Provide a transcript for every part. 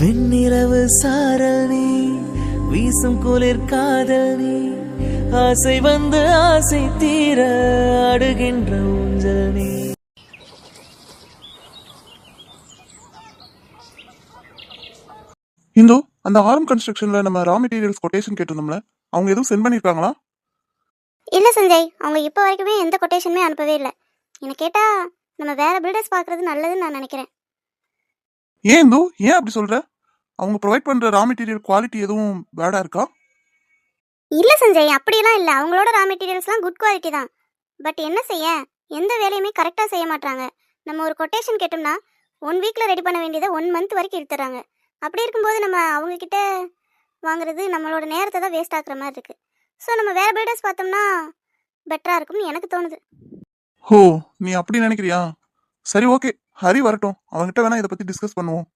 வெண்ணிலவு சாரல் நீ வீசும் குளிர் காதல் நீ ஆசை வந்து ஆசை தீர அடுகின்ற ஊஞ்சல் நீ. இந்தோ அந்த ஆரம் கன்ஸ்ட்ரக்ஷன்ல நம்ம ரா மெட்டீரியல்ஸ் கொட்டேஷன் கேட்டிருந்தோம்ல அவங்க எதுவும் சென்ட் பண்ணிருக்காங்களா? இல்லை சஞ்சய் அவங்க இப்போ வரைக்குமே எந்த கொட்டேஷனுமே அனுப்பவே இல்லை. என்னை கேட்டால் நம்ம வேற பில்டர்ஸ் பார்க்குறது நல்லதுன்னு நான் நினைக்கிறேன். ஏன் இந்தோ ஏன் அப்படி சொல்ற? அவங்க ப்ரொவைட் பண்ற ரா மெட்டீரியல் குவாலிட்டி எதுவும் பேடா இருக்கா? இல்லை சஞ்சய் அப்படியெல்லாம் இல்லை. அவங்களோட ரா மெட்டீரியல்ஸ்லாம் குட் குவாலிட்டி தான். பட் என்ன செய்ய? எந்த வேலையுமே கரெக்டாக செய்ய மாட்டாங்க நம்ம ஒரு கொட்டேஷன் கேட்டோம்னா ஒன் வீக்கில் ரெடி பண்ண வேண்டியதை ஒன் மந்த் வரைக்கும் இழுத்துறாங்க அப்படி இருக்கும்போது நம்ம அவங்கக்கிட்ட வாங்குறது நம்மளோட நேரத்தை தான் வேஸ்ட் ஆக்குற மாதிரி இருக்குது ஸோ நம்ம வேற பில்டர்ஸ் பார்த்தோம்னா பெட்டராக இருக்கும்னு எனக்கு தோணுது. ஹோ நீ அப்படி நினைக்கிறியா? சரி ஓகே ஹரி வரட்டும். அவன்கிட்ட வேணா இதை பத்தி டிஸ்கஸ் பண்ணுவோம்.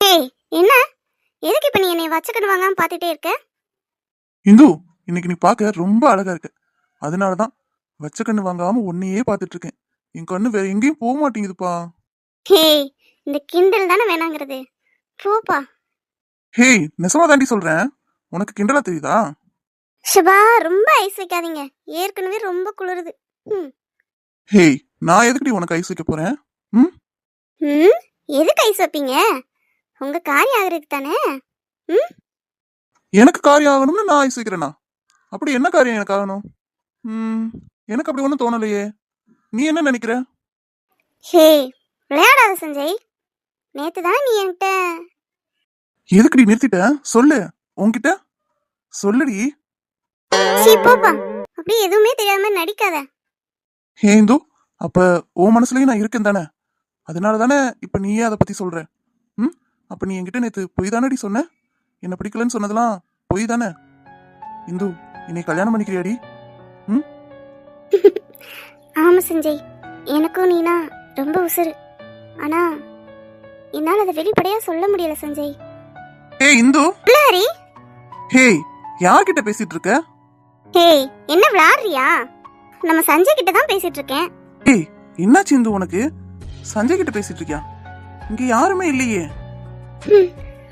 ஏய் என்ன? எதுக்கு இப்போ நீ என்னை வச்சுக்கணும் வாங்காமல் பார்த்துட்டே இருக்க? இந்து இன்னைக்கு நீ பார்க்க ரொம்ப அழகா இருக்க. அதனால தான் வச்ச கண்ணு வாங்காம உன்னையே பார்த்துட்டு இருக்கேன். என் கண்ணு வேற எங்கேயும் போக மாட்டேங்குதுப்பா. ஹே இந்த கிண்டல் தானே வேணாங்கிறது. போப்பா. ஹேய் நெசமா தாண்டி சொல்றேன். உனக்கு கிண்டலா தெரியுதா? ஷபா ரொம்ப ஐஸ் வைக்காதீங்க. ஏற்கனவே ரொம்ப குளிருது. ஹேய் நான் எதுக்குடி உனக்கு ஐஸ் வைக்க போறேன்? ம்? ம்? எதுக்கு ஐஸ் வைப்பீங்க? உங்க காரியம் ஆகுறதுக்கு தானே? ம்? எனக்கு காரியம் ஆகணும்னு நான் ஐஸ் வைக்கிறேனா? அப்படி என்ன காரியம் எனக்கு ஆகணும்? ம் எனக்கு அப்படி ஒன்றும் தோணலையே. நீ என்ன நினைக்கிற? ஹே விளையாடாத சஞ்சய். நேத்து தானே நீ என்கிட்ட எதுக்குடி நிறுத்திட்ட? சொல்லு. உன்கிட்ட? சொல்லுடி. சீ போப்பா. அப்படியே எதுவுமே தெரியாத மாதிரி நடிக்காத. ஹே இந்து. அப்ப உன் மனசுலயும் நான் இருக்கேன் தானே? அதனால தானே இப்ப நீயே அதை பத்தி சொல்ற. ம்? அப்ப நீ என்கிட்ட நேத்து பொய் தானடி சொன்ன? என்ன பிடிக்கலன்னு சொன்னதெல்லாம் பொய் தானே? இந்து என்னை கல்யாணம் பண்ணிக்கிறியாடி? ஆமா சஞ்சய். எனக்கும் நீனா ரொம்ப உசுரு ஆனா என்னால் அதை வெளிப்படையா சொல்ல முடியல சஞ்சய். ஹே இந்து! இல்ல ஹரி ஹே யார்கிட்ட பேசிட்டு இருக்க? ஹேய் என்ன விளையாடுறியா நம்ம சஞ்சய் கிட்ட தான் பேசிட்டு இருக்கேன். ஏய் என்னாச்சு இந்து உனக்கு? சஞ்சய் கிட்ட பேசிட்டு இருக்கியா இங்க யாருமே இல்லையே.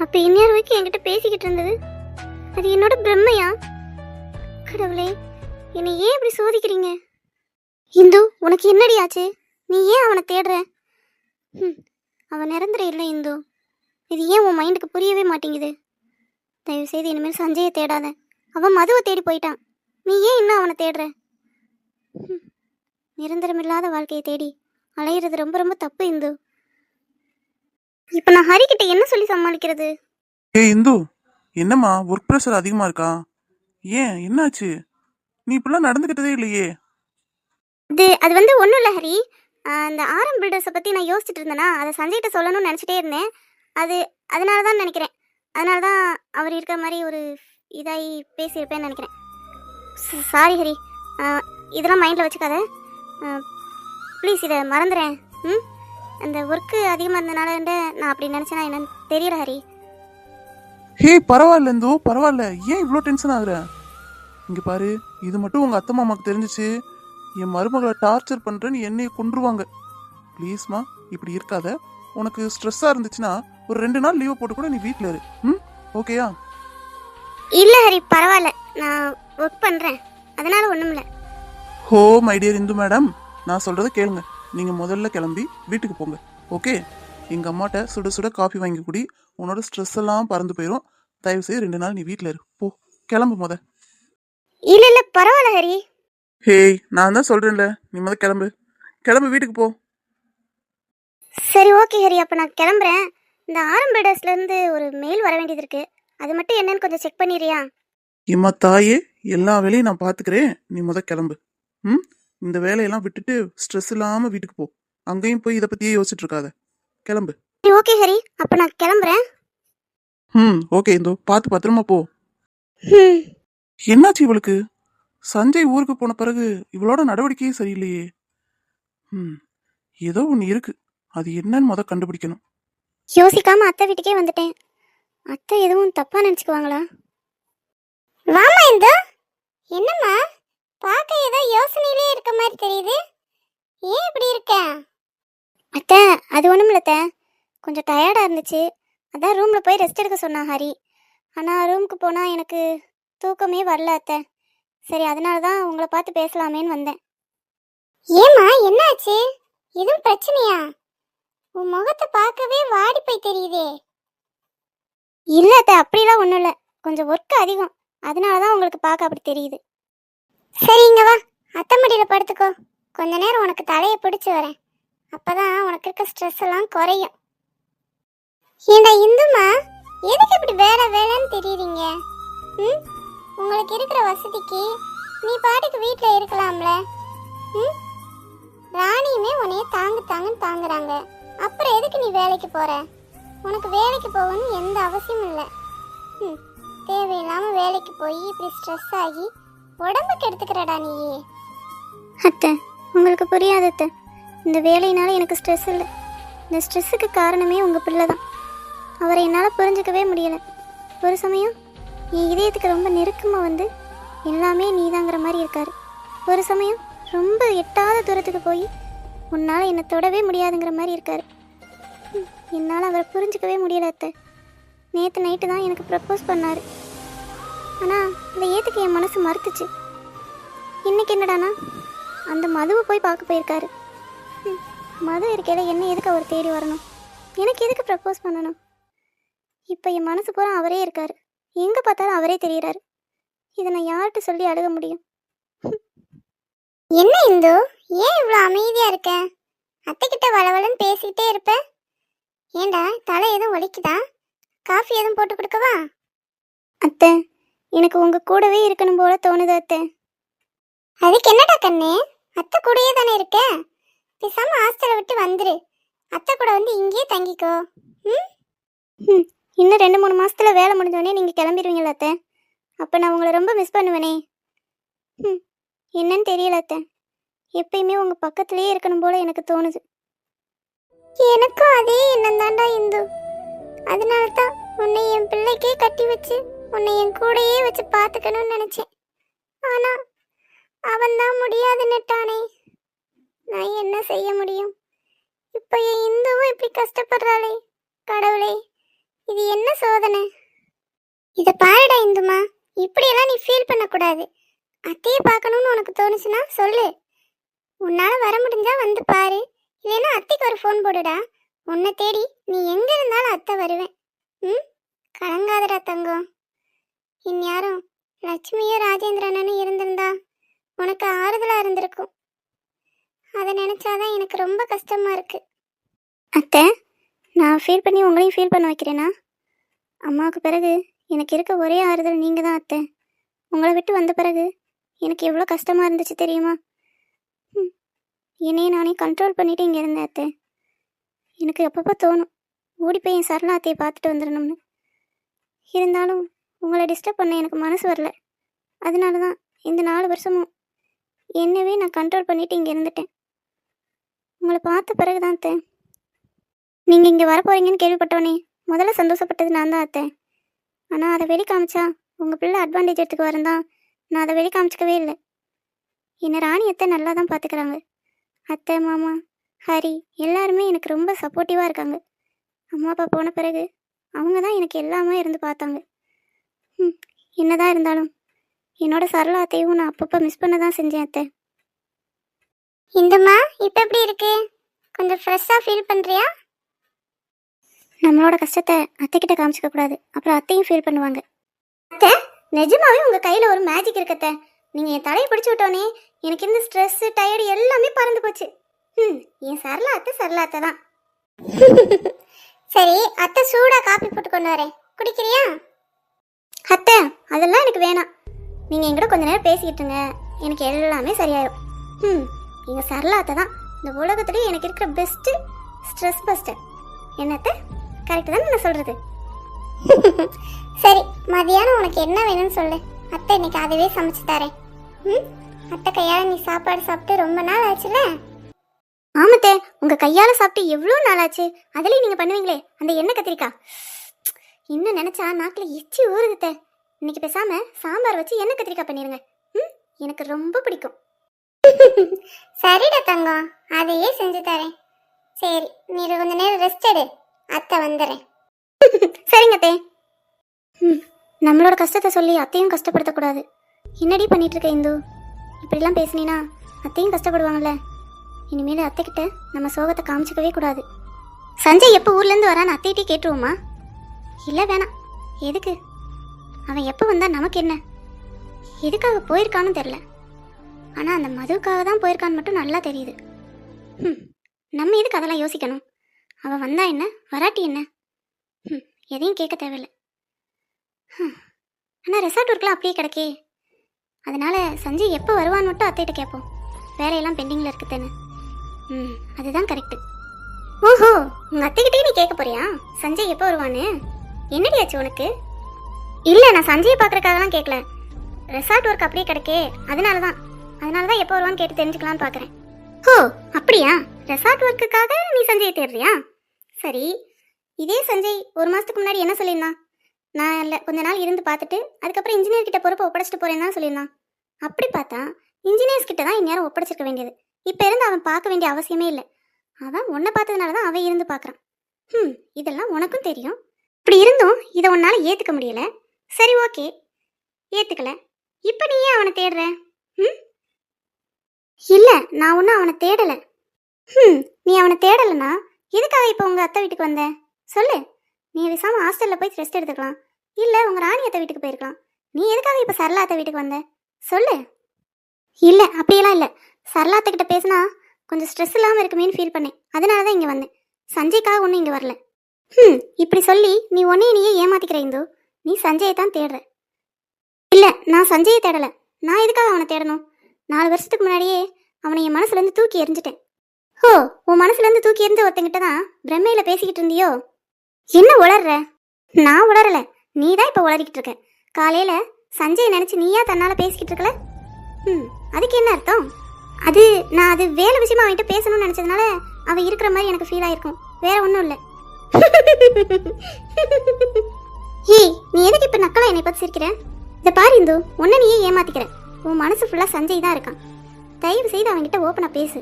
அப்ப இந்நேரம் வரைக்கும் என்கிட்ட பேசிக்கிட்டு இருந்தது. அது என்னோட பிரம்மையா? கடவுளே என்னை ஏன் இப்படி சோதிக்கிறீங்க? இந்து உனக்கு என்னடி ஆச்சு? நீ ஏன் அவனை தேடுற? ம் அவன் நிரந்தர இல்லை இந்து. இது ஏன் உன் மைண்டுக்கு புரியவே மாட்டேங்குது? தயவு செய்து இனிமேல் சஞ்சயை தேடாத. அவன் மதுவை தேடி போயிட்டான். நீ ஏன் இன்னும் அவனை தேடுற? ம் நிரந்தரமில்லாத வாழ்க்கையை தேடி அலையிறது ரொம்ப ரொம்ப தப்பு இந்து. இப்போ நான் ஹரிக்கிட்ட என்ன சொல்லி சமாளிக்கிறது? ஏய் இந்து என்னம்மா ஒர்க் ப்ரெஷர் அதிகமா இருக்கா? ஏன் என்னாச்சு? நீ இப்படிலாம் நடந்துக்கிட்டதே இல்லையே. இது அது வந்து ஒன்றும் இல்லை ஹரி. அந்த ஆரம் பில்டர்ஸை பற்றி நான் யோசிச்சுட்டு இருந்தேனா அதை சஞ்சய்கிட்ட சொல்லணும்னு நினச்சிட்டே இருந்தேன். அது அதனால தான் நினைக்கிறேன். அதனால தான் அவர் இருக்கிற மாதிரி ஒரு இதாகி பேசியிருப்பேன்னு நினைக்கிறேன். சாரி ஹரி. இதெல்லாம் மைண்டில் வச்சுக்காத. ப்ளீஸ் இதை மறந்துடுறேன் ம்? அந்த ஒர்க்கு அதிகமாக இருந்தனால நான் அப்படி நினச்சேனா என்னன்னு தெரியல ஹரி. ஹே பரவாயில்ல இந்தோ. பரவாயில்ல. ஏன் இவ்வளோ டென்ஷன் ஆகுற? இங்க பாரு இது மட்டும் உங்க அத்தை மாமாக்கு தெரிஞ்சிச்சு. என் மருமகளை டார்ச்சர் பண்றேன்னு என்னைய கொன்றுவாங்க. ப்ளீஸ்மா இப்படி இருக்காத. உனக்கு ஸ்ட்ரெஸ்ஸாக இருந்துச்சுன்னா ஒரு ரெண்டு நாள் லீவை போட்டு கூட நீ வீட்டில் இரு. ம்? ஓகேயா இல்லை ஹரி பரவாயில்ல. நான் ஒர்க் பண்ணுறேன் அதனால் ஒன்றும் இல்லை ஹோ மை டியர் இந்து மேடம் நான் சொல்றத கேளுங்க. நீங்க முதல்ல கிளம்பி வீட்டுக்கு போங்க. ஓகே எங்க அம்மாட்ட சுட சுட காஃபி வாங்கி குடி. உன்னோட ஸ்ட்ரெஸ் எல்லாம் பறந்து போயிடும் தயவு செய்து ரெண்டு நாள் நீ வீட்டில் இரு. போ. கிளம்பு முத. இல்லை இல்லை பரவாயில்ல ஹரி. ஹேய் நான் தான் சொல்றேன்ல. நீ முத கிளம்பு. கிளம்பு வீட்டுக்கு போ. சரி ஓகே ஹரி. அப்போ நான் கிளம்புறேன். இந்த ஆரம் பில்டர்ஸ்லேருந்து ஒரு மெயில் வர வேண்டியது இருக்கு. அது மட்டும் என்னன்னு கொஞ்சம் செக் பண்ணிடுறியா? இம்மா தாயே எல்லா வேலையும் நான் பார்த்துக்கிறேன். நீ முத கிளம்பு. ம்? இந்த வேலையெல்லாம் விட்டுட்டு ஸ்ட்ரெஸ் இல்லாமல் வீட்டுக்கு போ. அங்கேயும் போய் இதை பற்றியே யோசிச்சுட்டு இருக்காத. கிளம்பு. ஓகே ஹரி அப்போ நான் கிளம்புறேன். ம் ஓகே இந்தோ. பார்த்து பத்திரமா போ. என்னாச்சு இவளுக்கு? சஞ்சய் ஊருக்கு போன பிறகு இவளோட நடவடிக்கையே சரியில்லையே. ம் ஏதோ ஒன்று இருக்கு. அது என்னன்னு முத கண்டுபிடிக்கணும். யோசிக்காம அத்தை வீட்டுக்கே வந்துட்டேன். அத்தை எதுவும் தப்பா நினச்சிக்குவாங்களா வாமா இந்த என்னம்மா பார்க்க ஏதோ யோசனையிலே இருக்க மாதிரி தெரியுது? ஏன் இப்படி இருக்க? அத்தை அது ஒன்றும் இல்லை அத்தை. கொஞ்சம் டயர்டாக இருந்துச்சு. அதான் ரூமில் போய் ரெஸ்ட் எடுக்க சொன்னா ஹரி. ஆனால் ரூமுக்கு போனால் எனக்கு தூக்கமே வரல அத்தை. சரி அதனால தான் உங்களை பார்த்து பேசலாமேன்னு வந்தேன். ஏம்மா என்னாச்சு? எதுவும் பிரச்சனையா? உன் முகத்தை பார்க்கவே வாடி போய் தெரியுதே. இல்லை அத்தை அப்படிலாம் ஒன்றும் இல்லை கொஞ்சம் ஒர்க் அதிகம். அதனால தான் உங்களுக்கு பார்க்க அப்படி தெரியுது. சரி இங்க வா. அத்தை படுத்துக்கோ. கொஞ்ச நேரம் உனக்கு தலையை பிடிச்சி வரேன். அப்பதான் உனக்கு இருக்க ஸ்ட்ரெஸ் எல்லாம் குறையும். ஏண்டா இந்துமா எதுக்கு இப்படி வேலை வேலைன்னு தெரியுறீங்க? ம்? உங்களுக்கு இருக்கிற வசதிக்கு நீ பாட்டுக்கு வீட்டில் இருக்கலாம்ல? ம்? ராணியுமே உன்னைய தாங்கு தாங்குன்னு தாங்குறாங்க. அப்புறம் எதுக்கு நீ வேலைக்கு போற? உனக்கு வேலைக்கு போகணும்னு எந்த அவசியமும் இல்லை. ம். தேவையில்லாமல் வேலைக்கு போய் இப்படி ஸ்ட்ரெஸ் ஆகி உடம்புக்கு எடுத்துக்கிறடா நீ அத்தை உங்களுக்கு புரியாது அத்தை. இந்த வேலையினால எனக்கு ஸ்ட்ரெஸ் இல்லை. இந்த ஸ்ட்ரெஸ்ஸுக்கு காரணமே உங்கள் பிள்ளை தான் அவரை என்னால் புரிஞ்சுக்கவே முடியலை. ஒரு சமயம் என் இதயத்துக்கு ரொம்ப நெருக்கமாக வந்து எல்லாமே நீதாங்கிற மாதிரி இருக்கார். ஒரு சமயம் ரொம்ப எட்டாத தூரத்துக்கு போய் உன்னால் என்னை தொடவே முடியாதுங்கிற மாதிரி இருக்கார். என்னால் அவரை புரிஞ்சுக்கவே முடியல அத்தை. நேற்று நைட்டு தான் எனக்கு ப்ரப்போஸ் பண்ணார். ஆனால் இந்த ஏத்துக்கு என் மனசு மறுத்துச்சு. இன்றைக்கி என்னடானா? அந்த மதுவை போய் பார்க்க போயிருக்காரு. மது இருக்கையில் என்ன எதுக்கு அவர் தேடி வரணும்? எனக்கு எதுக்கு ப்ரப்போஸ் பண்ணணும்? இப்போ என் மனசு பூரா அவரே இருக்காரு. எங்கே பார்த்தாலும் அவரே தெரியறாரு. இதை நான் யார்கிட்ட சொல்லி அழுக முடியும்? என்ன இந்து? ஏன் இவ்வளோ அமைதியாக இருக்க? அத்தைக்கிட்ட வளவலன்னு பேசிக்கிட்டே இருப்ப? ஏண்டா தலை எதுவும் வலிக்குதா? காஃபி எதுவும் போட்டு கொடுக்கவா? அத்தை எனக்கு உங்க கூடவே இருக்கணும் போல தோணுது அத்தை. அதுக்கு என்னடா கண்ணு? அத்தை கூடயே தானே இருக்க? பேசாம ஹாஸ்டலை விட்டு வந்துரு. அத்தை கூட வந்து இங்கேயே தங்கிக்கோ. ம்? ம் இன்னும் ரெண்டு மூணு மாசத்துல வேலை முடிஞ்சோடனே நீங்க கிளம்பிடுவீங்களா அத்தை. அப்ப நான் உங்களை ரொம்ப மிஸ் பண்ணுவேனே. ம் என்னன்னு தெரியல அத்தை. எப்பயுமே உங்க பக்கத்துலயே இருக்கணும் போல எனக்கு தோணுது. எனக்கும் அதே எண்ணம் தாண்டா இந்து. அதனால தான் உன்னை என் பிள்ளைக்கே கட்டி வச்சு உன்னை என் கூடயே வச்சு பார்த்துக்கணும்னு நினைச்சேன். ஆனா அவன் தான் முடியாதுன்னுட்டானே நான் என்ன செய்ய முடியும்? இப்போ என் இந்துவும் இப்படி கஷ்டப்படுறாளே. கடவுளே இது என்ன சோதனை? இதை பாருடா இந்துமா இப்படியெல்லாம் நீ ஃபீல் பண்ணக்கூடாது. அத்தையை பார்க்கணும்னு உனக்கு தோணுச்சுன்னா சொல்லு. உன்னால வர முடிஞ்சா வந்து பாரு. இல்லைன்னா அத்தைக்கு ஒரு ஃபோன் போடுடா. உன்னை தேடி நீ எங்க இருந்தாலும் அத்தை வருவேன். ம்? கலங்காதடா தங்கம். இந்நேரம் லட்சுமியும் ராஜேந்திரனும் இருந்திருந்தா உனக்கு ஆறுதலா இருந்திருக்கும். அதை நினைச்சாதான் எனக்கு ரொம்ப கஷ்டமா இருக்கு. அத்தை நான் ஃபீல் பண்ணி உங்களையும் ஃபீல் பண்ண வைக்கிறேனா? அம்மாவுக்கு பிறகு எனக்கு இருக்க ஒரே ஆறுதல் நீங்கள் தான் அத்தை. உங்களை விட்டு வந்த பிறகு எனக்கு எவ்வளோ கஷ்டமாக இருந்துச்சு தெரியுமா? ம், என்னையே நானே கண்ட்ரோல் பண்ணிட்டு இங்கே இருந்தேன் அத்தை. எனக்கு எப்பப்போ தோணும் ஓடி போய் என் சரளா அத்தையை பார்த்துட்டு வந்துடணும்னு. இருந்தாலும் உங்களை டிஸ்டர்ப் பண்ண எனக்கு மனசு வரல. அதனால தான் இந்த நாலு வருஷமும் என்னவே நான் கண்ட்ரோல் பண்ணிட்டு இங்கே இருந்துட்டேன். உங்களை பார்த்த பிறகு தான் அத்தை. நீங்கள் இங்கே வரப்போறீங்கன்னு கேள்விப்பட்டோன்னே முதல்ல சந்தோஷப்பட்டது நான் தான் அத்தை. ஆனால் அதை வெளி காமிச்சா உங்கள் பிள்ளை அட்வான்டேஜ் எடுத்துக்க வரந்தான் நான் அதை வெளி காமிச்சிக்கவே இல்லை. என்னை ராணி அத்தை நல்லா தான் பார்த்துக்கிறாங்க அத்தை மாமா ஹரி எல்லாருமே எனக்கு ரொம்ப சப்போர்ட்டிவாக இருக்காங்க. அம்மா அப்பா போன பிறகு அவங்க தான் எனக்கு எல்லாமே இருந்து பார்த்தாங்க. ம் என்னதான் இருந்தாலும். என்னோட சரளா அத்தையும் நான் அப்பப்போ மிஸ் பண்ண தான் செஞ்சேன் அத்தை. இந்தம்மா இப்போ எப்படி இருக்கு? கொஞ்சம் ஃப்ரெஷ்ஷாக ஃபீல் பண்ணுறியா நம்மளோட கஷ்டத்தை அத்தைக்கிட்ட காமிச்சிக்க கூடாது. அப்புறம் அத்தையும் ஃபீல் பண்ணுவாங்க. அத்தை நிஜமாவே உங்கள் கையில் ஒரு மேஜிக் இருக்கத்த நீங்கள் என் தலையை பிடிச்சி விட்டோன்னே எனக்கு இந்த ஸ்ட்ரெஸ்ஸு டயர்டு எல்லாமே பறந்து போச்சு. ம் என் சரளா அத்தை சரளா அத்தை தான். சரி அத்தை சூடாக காப்பி போட்டு கொண்டு வரேன். குடிக்கிறியா? அத்தை அதெல்லாம் எனக்கு வேணாம். நீங்கள் என்கிட்ட கொஞ்ச நேரம் பேசிக்கிட்டு இருங்க எனக்கு எல்லாமே சரியாயிடும் ம் எங்கள் சரளா தான். இந்த உலகத்துலேயே எனக்கு இருக்கிற பெஸ்ட்டு ஸ்ட்ரெஸ் பஸ்டர் என்னத்த? கரெக்டு தானே நான் சொல்கிறது சரி மதியானம் உனக்கு என்ன வேணும்னு சொல்லு. அத்தை இன்னைக்கு அதுவே சமைச்சு தரேன். ம் அத்தை கையால் நீ சாப்பாடு சாப்பிட்டு ரொம்ப நாள் ஆச்சுல ஆமத்தே உங்கள் கையால் சாப்பிட்டு எவ்வளோ நாள் ஆச்சு? அதுலேயும் நீங்கள் பண்ணுவீங்களே அந்த எண்ணெய் கத்திரிக்காய். இன்னும் நினச்சா நாக்கில் எச்சி ஊறுதுத்தே. இன்னைக்கு பேசாம சாம்பார் வச்சு எண்ணெய் கத்திரிக்காய் பண்ணிருங்க. ம்? எனக்கு ரொம்ப பிடிக்கும். சரிடா தங்கம். அதையே செஞ்சு தரேன். சரி நீ கொஞ்ச நேரம் ரெஸ்ட் எடு. அத்தை வந்துடுறேன் சரிங்க அத்தே. ம் நம்மளோட கஷ்டத்தை சொல்லி அத்தையும் கஷ்டப்படுத்தக்கூடாது. என்னடி பண்ணிட்டு இருக்க இந்து? இப்படிலாம் பேசுனீனா அத்தையும் கஷ்டப்படுவாங்கல்ல. இனிமேல் அத்தைக்கிட்ட நம்ம சோகத்தை காமிச்சிக்கவே கூடாது. சஞ்சய் எப்போ ஊர்லேருந்து வரான்னு அத்தைகிட்டே கேட்டுருவோமா? இல்லை வேணாம். எதுக்கு? அவன் எப்போ வந்தா நமக்கு என்ன? எதுக்காக போயிருக்கான்னு தெரில ஆனால் அந்த மதுவுக்காக தான் போயிருக்கான்னு மட்டும் நல்லா தெரியுது. ம் நம்ம எதுக்கு அதெல்லாம் யோசிக்கணும்? அவன் வந்தா என்ன? வராட்டி என்ன? ம் எதையும் கேட்க தேவையில்லை. ம் ஆனால் ரெசார்ட் ஒர்க்லாம் அப்படியே கிடக்கே. அதனால சஞ்சய் எப்போ வருவான்னு மட்டும் அத்தைகிட்ட கேட்போம். வேலையெல்லாம் பெண்டிங்கில் இருக்குதுன்னு. ம் அதுதான் கரெக்டு ஓஹோ! உங்கள் அத்தைக்கிட்டே நீ கேட்க போறியா? சஞ்சய் எப்போ வருவான்னு? என்னடியாச்சு உனக்கு? இல்லை நான் சஞ்சயை பார்க்குறக்காகலாம் கேட்கல ரெசார்ட் ஒர்க் அப்படியே கிடைக்கே. அதனால தான் அதனால தான் எப்போ வருவான்னு கேட்டு தெரிஞ்சுக்கலான்னு பார்க்குறேன் ஓ அப்படியா? ரெசார்ட் ஒர்க்குக்காக நீ சஞ்சயை தேடுறியா? சரி. இதே சஞ்சய் ஒரு மாதத்துக்கு முன்னாடி என்ன சொல்லியிருந்தான்? நான் இல்லை கொஞ்ச நாள் இருந்து பார்த்துட்டு அதுக்கப்புறம் இன்ஜினியர் கிட்ட பொறுப்பை ஒப்படைச்சிட்டு போகிறேன்னு தான் சொல்லியிருந்தான். அப்படி பார்த்தா இன்ஜினியர்ஸ் கிட்ட தான் இந்நேரம் ஒப்படைச்சிருக்க வேண்டியது. இப்போ இருந்து அவன் பார்க்க வேண்டிய அவசியமே இல்லை. அவன் உன்னை பார்த்ததுனால தான் அவன் இருந்து பார்க்குறான். ம் இதெல்லாம் உனக்கும் தெரியும். இப்படி இருந்தும் இதை உன்னால் ஏற்றுக்க முடியலை. சரி ஓகே. ஏற்றுக்கல இப்போ நீ ஏன் அவனை தேடுற? ம்? இல்லை நான் ஒன்றும் அவனை தேடலை. ம் நீ அவனை தேடலைன்னா எதுக்காக இப்போ உங்கள் அத்தை வீட்டுக்கு வந்த? சொல்லு. நீ விசாமல் ஹாஸ்டலில் போய் ரெஸ்ட் எடுத்துக்கலாம். இல்லை உங்கள் ராணி அத்தை வீட்டுக்கு போயிருக்கலாம். நீ எதுக்காக இப்போ சரளா அத்தை வீட்டுக்கு வந்த? சொல்லு. இல்லை அப்படியெல்லாம் இல்லை. சரளா அத்தை கிட்ட பேசினா கொஞ்சம் ஸ்ட்ரெஸ் இல்லாமல் இருக்குமேன்னு ஃபீல் பண்ணேன். அதனால தான் இங்கே வந்தேன். சஞ்சய்க்காக ஒன்றும் இங்கே வரல. ம் இப்படி சொல்லி நீ உன்னைய நீயே ஏமாத்திக்கிற இந்து. நீ சஞ்சயை தான் தேடுற. இல்லை நான் சஞ்சயை தேடலை. நான் எதுக்காக அவனை தேடணும்? நாலு வருஷத்துக்கு முன்னாடியே அவனை என் மனசுலேருந்து தூக்கி எறிஞ்சிட்டேன். ஓ உன் மனசுலேருந்து தூக்கி எறிஞ்ச ஒருத்தங்கிட்ட தான் பிரம்மையில் பேசிக்கிட்டு இருந்தியோ? என்ன உளர்ற? நான் உளரல. நீ தான் இப்போ உளறிக்கிட்டு இருக்க. காலையில் சஞ்சய் நினச்சி நீயா தன்னால் பேசிக்கிட்டு இருக்கல? ம் அதுக்கு என்ன அர்த்தம்? அது நான் அது வேலை விஷயமா அவன்கிட்ட பேசணும்னு நினச்சதுனால அவன் இருக்கிற மாதிரி எனக்கு ஃபீல் ஆயிருக்கும். வேற ஒன்றும் இல்லை. ஏய் நீ எதுக்கு இப்போ நக்கலா என்னை பார்த்து சிரிக்கிற இதை பாரு இந்து உன்னை நீயே ஏமாத்திக்கிற உன் மனசு ஃபுல்லாக சஞ்சய் தான் இருக்கான். தயவு செய்து அவன்கிட்ட ஓப்பனாக பேசு.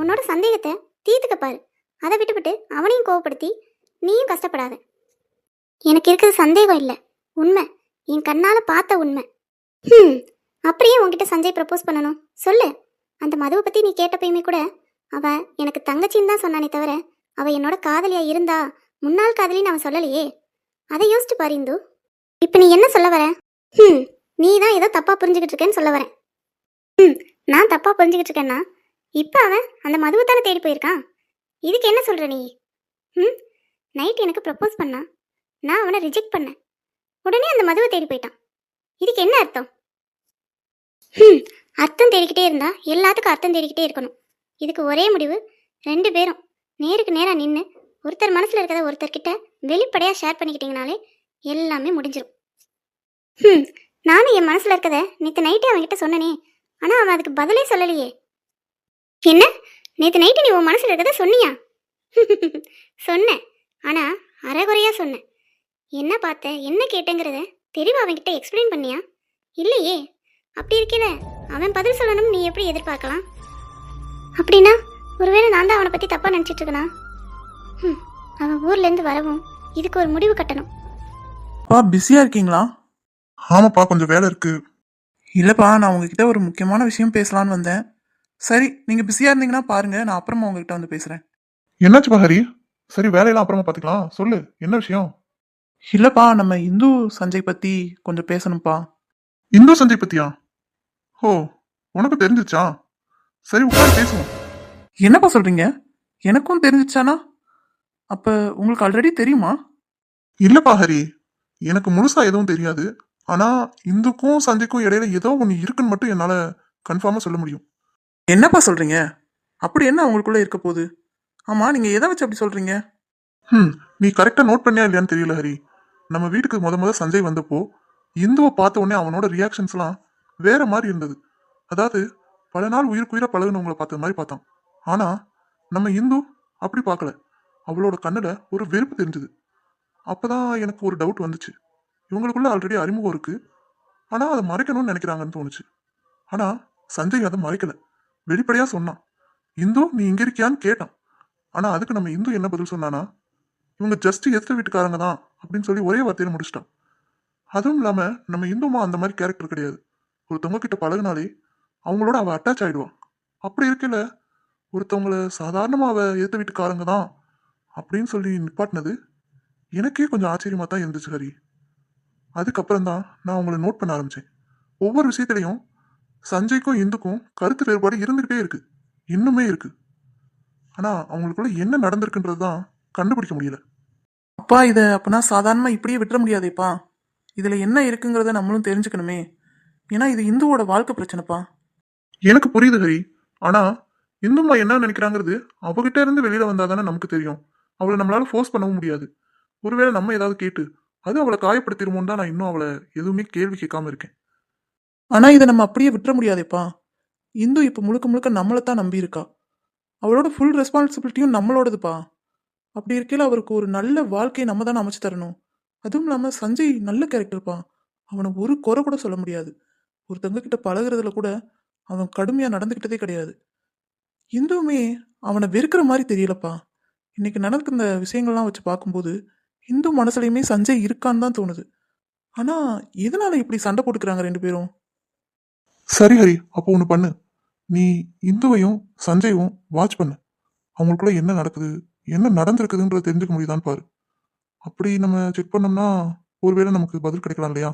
உன்னோட சந்தேகத்தை தீர்த்துக்க பாரு. அதை விட்டுவிட்டு அவனையும் கோவப்படுத்தி நீயும் கஷ்டப்படாத. எனக்கு இருக்கிறது சந்தேகம் இல்லை. உண்மை. என் கண்ணால் பார்த்த உண்மை. ம் அப்படியே உன்கிட்ட சஞ்சய் ப்ரப்போஸ் பண்ணணும்? சொல்லு. அந்த மதுவை பற்றி நீ கேட்டப்பயுமே கூட அவ எனக்கு தங்கச்சின்னு தான் சொன்னானே தவிர அவ என்னோட காதலியா இருந்தா முன்னாள் காதலின்னு அவன் சொல்லலையே. அதை யோசிச்சு பாரு இந்து. இப்போ நீ என்ன சொல்ல வர? ம் நீ தான் ஏதோ தப்பாக புரிஞ்சுக்கிட்டு இருக்கேன்னு சொல்ல வரேன் ம் நான் தப்பாக புரிஞ்சுக்கிட்டு இருக்கேன்னா? இப்போ அவன் அந்த மதுவை தானே தேடி போயிருக்கான். இதுக்கு என்ன சொல்கிற நீ? ம் நைட் எனக்கு ப்ரப்போஸ் பண்ணான் நான் அவனை ரிஜெக்ட் பண்ணேன். உடனே அந்த மதுவை தேடி போயிட்டான். இதுக்கு என்ன அர்த்தம்? ம் அர்த்தம் தேடிக்கிட்டே இருந்தா எல்லாத்துக்கும் அர்த்தம் தேடிக்கிட்டே இருக்கணும். இதுக்கு ஒரே முடிவு ரெண்டு பேரும். நேருக்கு நேராக நின்று ஒருத்தர் மனசில் இருக்கிறத ஒருத்தர்கிட்ட வெளிப்படையாக ஷேர் பண்ணிக்கிட்டீங்கனாலே எல்லாமே முடிஞ்சிடும் ம் நானும் என் மனசில் இருக்கத நேற்று நைட்டே அவன்கிட்ட சொன்னனே ஆனால் அவன் அதுக்கு பதிலே சொல்லலையே. என்ன? நேற்று நைட்டு நீ உன் மனசில் இருக்கத சொன்னியா? சொன்னேன் ஆனால் அறகுறையாக சொன்னேன். என்ன பார்த்த என்ன கேட்டேங்கிறத தெளிவா அவன்கிட்ட எக்ஸ்பிளைன் பண்ணியா? இல்லையே அப்படி இருக்கல அவன் பதில் சொல்லணும்னு நீ எப்படி எதிர்பார்க்கலாம்? அப்படின்னா ஒருவேளை நான் தான் அவனை பற்றி தப்பாக நினச்சிட்டு ம் அவன் ஊர்லேருந்து வரவும் இதுக்கு ஒரு முடிவு கட்டணும். பா பிஸியாக இருக்கீங்களா? ஆமாப்பா கொஞ்சம் வேலை இருக்கு. இல்லைப்பா நான் உங்ககிட்ட ஒரு முக்கியமான விஷயம் பேசலான்னு வந்தேன். சரி நீங்கள் பிஸியாக இருந்தீங்கன்னா பாருங்க நான் அப்புறமா உங்ககிட்ட வந்து பேசுகிறேன் என்னாச்சுப்பா ஹரி? சரி வேலையெல்லாம் அப்புறமா பார்த்துக்கலாம். சொல்லு என்ன விஷயம்? இல்லைப்பா நம்ம இந்து சஞ்சய் பற்றி கொஞ்சம் பேசணும்ப்பா. இந்து சஞ்சய் பத்தியா? ஓ உனக்கு தெரிஞ்சிச்சா சரி உட்காந்து பேசுவோம். என்னப்பா சொல்கிறீங்க எனக்கும் தெரிஞ்சிச்சானா அப்போ உங்களுக்கு ஆல்ரெடி தெரியுமா? இல்லப்பா ஹரி. எனக்கு முழுசா எதுவும் தெரியாது. ஆனா இந்துக்கும் சஞ்சய்க்கும் இடையில ஏதோ ஒன்று இருக்குன்னு மட்டும் என்னால கன்ஃபார்மா சொல்ல முடியும். என்னப்பா சொல்கிறீங்க அப்படி என்ன உங்களுக்குள்ளே இருக்க போகுது? ஆமாம் நீங்கள் எதை வச்சு அப்படி சொல்கிறீங்க ம் நீ கரெக்டா நோட் பண்ணியா இல்லையான்னு தெரியல ஹரி. நம்ம வீட்டுக்கு முத முத சஞ்சய் வந்தப்போ இந்துவை பார்த்த உடனே அவனோட ரியாக்ஷன்ஸ்லாம் வேற மாதிரி இருந்தது. அதாவது பல நாள் உயிருக்குயிர பழகுனவங்களை பார்த்த மாதிரி பார்த்தான். ஆனா நம்ம இந்து அப்படி பார்க்கல. அவளோட கண்ணில் ஒரு வெறுப்பு தெரிஞ்சது. அப்பதான் எனக்கு ஒரு டவுட் வந்துச்சு. இவங்களுக்குள்ள ஆல்ரெடி அறிமுகம் இருக்குது ஆனால் அதை மறைக்கணும்னு நினைக்கிறாங்கன்னு தோணுச்சு. ஆனால் சஞ்சய் அதை மறைக்கல. வெளிப்படையாக சொன்னான். இந்து நீ இங்கே இருக்கியான்னு கேட்டான். ஆனால் அதுக்கு நம்ம இந்து என்ன பதில் சொன்னானா? இவங்க ஜஸ்ட் எதிர்த்த வீட்டுக்காரங்க தான் அப்படின்னு சொல்லி ஒரே வார்த்தையில் முடிச்சிட்டான். அதுவும் இல்லாமல் நம்ம இந்துமா அந்த மாதிரி கேரக்டர் கிடையாது. ஒருத்தவங்க கிட்ட பழகுனாலே அவங்களோட அவள் அட்டாச் ஆகிடுவான் அப்படி இருக்கல ஒருத்தவங்களை சாதாரணமாக அவள் எதிர்த்த வீட்டுக்காரங்க தான் அப்படின்னு சொல்லி நிப்பாட்டினது. எனக்கே கொஞ்சம் ஆச்சரியமா தான் இருந்துச்சு ஹரி. அதுக்கப்புறம் தான் நான் உங்களை நோட் பண்ண ஆரம்பிச்சேன். ஒவ்வொரு விஷயத்துலையும் சஞ்சய்க்கும் இந்துக்கும் கருத்து வேறுபாடு இருந்துகிட்டே இருக்கு. இன்னுமே இருக்கு. ஆனா அவங்களுக்குள்ள என்ன நடந்திருக்குன்றது தான் கண்டுபிடிக்க முடியல. அப்பா இதை அப்பனா சாதாரணமா இப்படியே விட்டுற முடியாதேப்பா. இதுல என்ன இருக்குங்கிறத நம்மளும் தெரிஞ்சுக்கணுமே. ஏன்னா இது இந்துவோட வாழ்க்கை பிரச்சனைப்பா. எனக்கு புரியுது ஹரி. ஆனா இந்துமா என்ன நினைக்கிறாங்கிறது அவகிட்ட இருந்து வெளியில வந்தாதானே நமக்கு தெரியும். அவளை நம்மளால ஃபோர்ஸ் பண்ணவும் முடியாது. ஒருவேளை நம்ம ஏதாவது கேட்டு அது அவளை காயப்படுத்திடுமோன்னு தான் நான் இன்னும் அவளை எதுவுமே கேள்வி கேட்காம இருக்கேன். ஆனா இதை நம்ம அப்படியே விட்டுற முடியாதேப்பா. இந்து இப்ப முழுக்க முழுக்க நம்மளை தான் நம்பி இருக்கா அவளோட ஃபுல் ரெஸ்பான்சிபிலிட்டியும் நம்மளோடதுப்பா. அப்படி இருக்கையில அவருக்கு ஒரு நல்ல வாழ்க்கையை நம்ம தான் அமைச்சு தரணும். அதுவும் இல்லாம சஞ்சய் நல்ல கேரக்டர்ப்பா அவனை ஒரு குறை கூட சொல்ல முடியாது. ஒருத்தங்க கிட்ட பழகுறதுல கூட அவன் கடுமையா நடந்துக்கிட்டதே கிடையாது. இந்துவுமே அவனை வெறுக்கிற மாதிரி தெரியலப்பா. இன்னைக்கு நடக்கிற விஷயங்கள்லாம் வச்சு பார்க்கும்போது இந்து மனசுலையுமே சஞ்சய் இருக்கான்னு தான் தோணுது. ஆனா எதனால இப்படி சண்டை போட்டுக்கிறாங்க ரெண்டு பேரும்? சரி ஹரி அப்போ ஒன்று பண்ணு. நீ இந்துவையும் சஞ்சயும் வாட்ச் பண்ணு. அவங்களுக்குள்ள என்ன நடக்குது என்ன நடந்திருக்குதுன்றத தெரிஞ்சுக்க முடியுதான்னு பாரு. அப்படி நம்ம செக் பண்ணோம்னா ஒருவேளை நமக்கு பதில் கிடைக்கலாம் இல்லையா?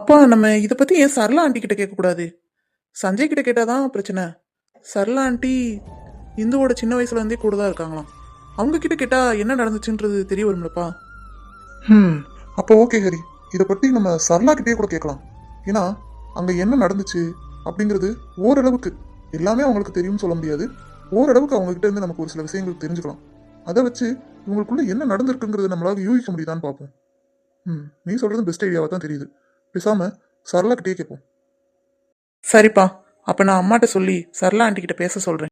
அப்பா நம்ம இதை பத்தி ஏன் சரளா ஆண்டி கிட்ட கேட்கக்கூடாது? சஞ்சய் கிட்ட கேட்டாதான் பிரச்சனை. சரளா ஆண்டி இந்துவோட சின்ன வயசுல இருந்தே கூட தான் இருக்காங்களாம். அவங்க கிட்ட கேட்டா என்ன நடந்துச்சுன்றது தெரிய வரும்லப்பா. ம் அப்போ ஓகே ஹரி. இதை பற்றி நம்ம சரளா கிட்டே கூட கேட்கலாம். ஏன்னா அங்கே என்ன நடந்துச்சு அப்படிங்கிறது ஓரளவுக்கு எல்லாமே அவங்களுக்கு தெரியும்னு சொல்ல முடியாது. ஓரளவுக்கு அவங்க கிட்ட இருந்து நமக்கு ஒரு சில விஷயங்கள் தெரிஞ்சுக்கலாம். அதை வச்சு இவங்களுக்குள்ள என்ன நடந்திருக்குங்கிறத நம்மளால யூகிக்க முடியுதான்னு பார்ப்போம். ம் நீ சொல்றது பெஸ்ட் ஐடியாவாக தான் தெரியுது. பேசாம சரளா கிட்டே கேட்போம். சரிப்பா. அப்ப நான் அம்மாட்ட சொல்லி சரளா ஆண்டி கிட்ட பேச சொல்றேன்.